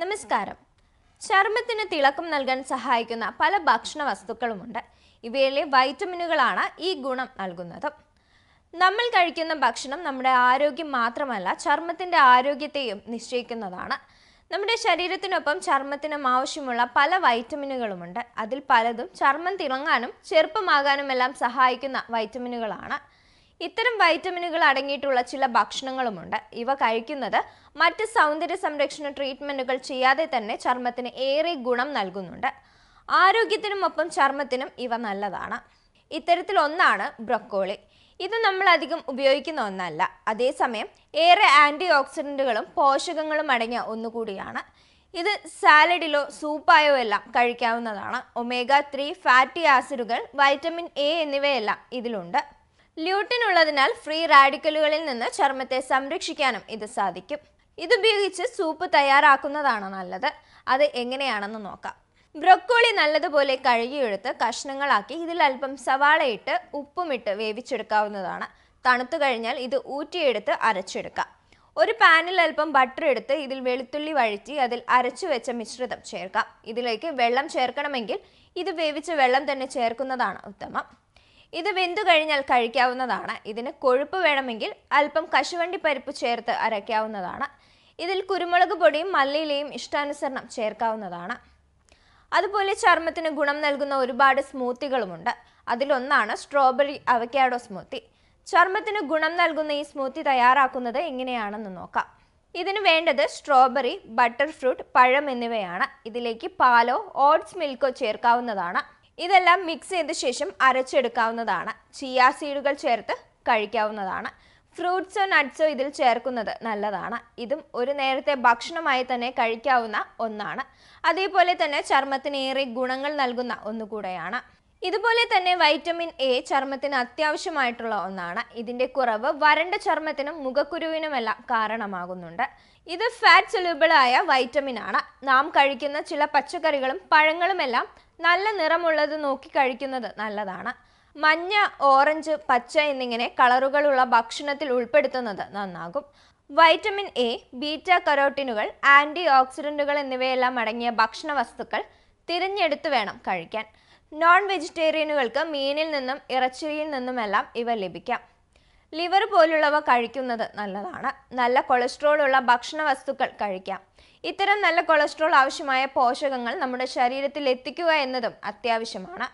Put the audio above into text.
നമസ്കാരം. ചർമ്മത്തിന് തിളക്കം നൽകാൻ സഹായിക്കുന്ന പല ഭക്ഷണ വസ്തുക്കളുമുണ്ട്. ഇവയിലെ വൈറ്റമിനുകളാണ് ഈ ഗുണം നൽകുന്നത്. നമ്മൾ കഴിക്കുന്ന ഭക്ഷണം നമ്മുടെ ആരോഗ്യം മാത്രമല്ല ചർമ്മത്തിന്റെ ആരോഗ്യത്തെയും നിശ്ചയിക്കുന്നതാണ്. നമ്മുടെ ശരീരത്തിനൊപ്പം ചർമ്മത്തിനും ആവശ്യമുള്ള പല വൈറ്റമിനുകളുമുണ്ട്. അതിൽ പലതും ചർമ്മം തിളങ്ങാനും ചെറുപ്പമാകാനുമെല്ലാം സഹായിക്കുന്ന വൈറ്റമിനുകളാണ്. ഇത്തരം വൈറ്റമിനുകൾ അടങ്ങിയിട്ടുള്ള ചില ഭക്ഷണങ്ങളുമുണ്ട്. ഇവ കഴിക്കുന്നത് മറ്റ് സൗന്ദര്യ സംരക്ഷണ ട്രീറ്റ്മെന്റുകൾ ചെയ്യാതെ തന്നെ ചർമ്മത്തിന് ഏറെ ഗുണം നൽകുന്നുണ്ട്. ആരോഗ്യത്തിനും ഒപ്പം ചർമ്മത്തിനും ഇവ നല്ലതാണ്. ഇത്തരത്തിൽ ഒന്നാണ് ബ്രൊക്കോളി. ഇത് നമ്മൾ അധികം ഉപയോഗിക്കുന്ന ഒന്നല്ല. അതേസമയം ഏറെ ആന്റി ഓക്സിഡന്റുകളും പോഷകങ്ങളും അടങ്ങിയ ഒന്നുകൂടിയാണ്. ഇത് സാലഡിലോ സൂപ്പായോ എല്ലാം കഴിക്കാവുന്നതാണ്. ഒമേഗ ത്രീ ഫാറ്റി ആസിഡുകൾ വൈറ്റമിൻ എ എന്നിവയെല്ലാം ഇതിലുണ്ട്. ല്യൂട്ടിൻ ഉള്ളതിനാൽ ഫ്രീ റാഡിക്കലുകളിൽ നിന്ന് ചർമ്മത്തെ സംരക്ഷിക്കാനും ഇത് സാധിക്കും. ഇതുപയോഗിച്ച് സൂപ്പ് തയ്യാറാക്കുന്നതാണ് നല്ലത്. അത് എങ്ങനെയാണെന്ന് നോക്കാം. ബ്രൊക്കോളി നല്ലതുപോലെ കഴുകിയെടുത്ത് കഷ്ണങ്ങളാക്കി ഇതിൽ അല്പം സവാളയിട്ട് ഉപ്പുമിട്ട് വേവിച്ചെടുക്കാവുന്നതാണ്. തണുത്തു കഴിഞ്ഞാൽ ഇത് ഊറ്റിയെടുത്ത് അരച്ചെടുക്കാം. ഒരു പാനിൽ അല്പം ബട്ടർ എടുത്ത് ഇതിൽ വെളുത്തുള്ളി വഴറ്റി അതിൽ അരച്ചു വെച്ച മിശ്രിതം ചേർക്കാം. ഇതിലേക്ക് വെള്ളം ചേർക്കണമെങ്കിൽ ഇത് വേവിച്ച വെള്ളം തന്നെ ചേർക്കുന്നതാണ് ഉത്തമം. ഇത് വെന്തു കഴിഞ്ഞാൽ കഴിക്കാവുന്നതാണ്. ഇതിന് കൊഴുപ്പ് വേണമെങ്കിൽ അല്പം കശുവണ്ടി പരിപ്പ് ചേർത്ത് അരയ്ക്കാവുന്നതാണ്. ഇതിൽ കുരുമുളക് പൊടിയും മല്ലിയിലയും ഇഷ്ടാനുസരണം ചേർക്കാവുന്നതാണ്. അതുപോലെ ചർമ്മത്തിന് ഗുണം നൽകുന്ന ഒരുപാട് സ്മൂത്തികളുമുണ്ട്. അതിലൊന്നാണ് സ്ട്രോബെറി അവക്കാഡോ സ്മൂത്തി. ചർമ്മത്തിന് ഗുണം നൽകുന്ന ഈ സ്മൂത്തി തയ്യാറാക്കുന്നത് എങ്ങനെയാണെന്ന് നോക്കാം. ഇതിന് വേണ്ടത് സ്ട്രോബെറി ബട്ടർ ഫ്രൂട്ട് പഴം എന്നിവയാണ്. ഇതിലേക്ക് പാലോ ഓട്സ് മിൽക്കോ ചേർക്കാവുന്നതാണ്. ഇതെല്ലാം മിക്സ് ചെയ്ത ശേഷം അരച്ചെടുക്കാവുന്നതാണ്. ചിയാ സീഡുകൾ ചേർത്ത് കഴിക്കാവുന്നതാണ്. ഫ്രൂട്ട്സോ നട്ട്സോ ഇതിൽ ചേർക്കുന്നത് നല്ലതാണ്. ഇതും ഒരു നേരത്തെ ഭക്ഷണമായി തന്നെ കഴിക്കാവുന്ന ഒന്നാണ്. അതേപോലെ തന്നെ ചർമ്മത്തിന് ഏറെ ഗുണങ്ങൾ നൽകുന്ന ഒന്നുകൂടെയാണ്. ഇതുപോലെ തന്നെ വൈറ്റമിൻ എ ചർമ്മത്തിന് അത്യാവശ്യമായിട്ടുള്ള ഒന്നാണ്. ഇതിന്റെ കുറവ് വരണ്ട ചർമ്മത്തിനും മുഖക്കുരുവിനുമെല്ലാം കാരണമാകുന്നുണ്ട്. ഇത് ഫാറ്റ് സൊല്യൂബിളായ വൈറ്റമിൻ ആണ്. നാം കഴിക്കുന്ന ചില പച്ചക്കറികളും പഴങ്ങളുമെല്ലാം നല്ല നിറമുള്ളത് നോക്കി കഴിക്കുന്നത് നല്ലതാണ്. മഞ്ഞ ഓറഞ്ച് പച്ച എന്നിങ്ങനെ കളറുകളുള്ള ഭക്ഷണത്തിൽ ഉൾപ്പെടുത്തുന്നത് നന്നാകും. വൈറ്റമിൻ എ ബീറ്റ കരോട്ടിനുകൾ ആന്റി ഓക്സിഡന്റുകൾ എന്നിവയെല്ലാം അടങ്ങിയ ഭക്ഷണ വസ്തുക്കൾ തിരഞ്ഞെടുത്ത് വേണം കഴിക്കാൻ. നോൺ വെജിറ്റേറിയനുകൾക്ക് മീനിൽ നിന്നും ഇറച്ചിയിൽ നിന്നുമെല്ലാം ഇവ ലഭിക്കാം. ലിവർ പോലുള്ളവ കഴിക്കുന്നത് നല്ലതാണ്. നല്ല കൊളസ്ട്രോൾ ഉള്ള ഭക്ഷണ വസ്തുക്കൾ കഴിക്കാം. ഇത്തരം നല്ല കൊളസ്ട്രോൾ ആവശ്യമായ പോഷകങ്ങൾ നമ്മുടെ ശരീരത്തിൽ എത്തിക്കുക എന്നതും അത്യാവശ്യമാണ്.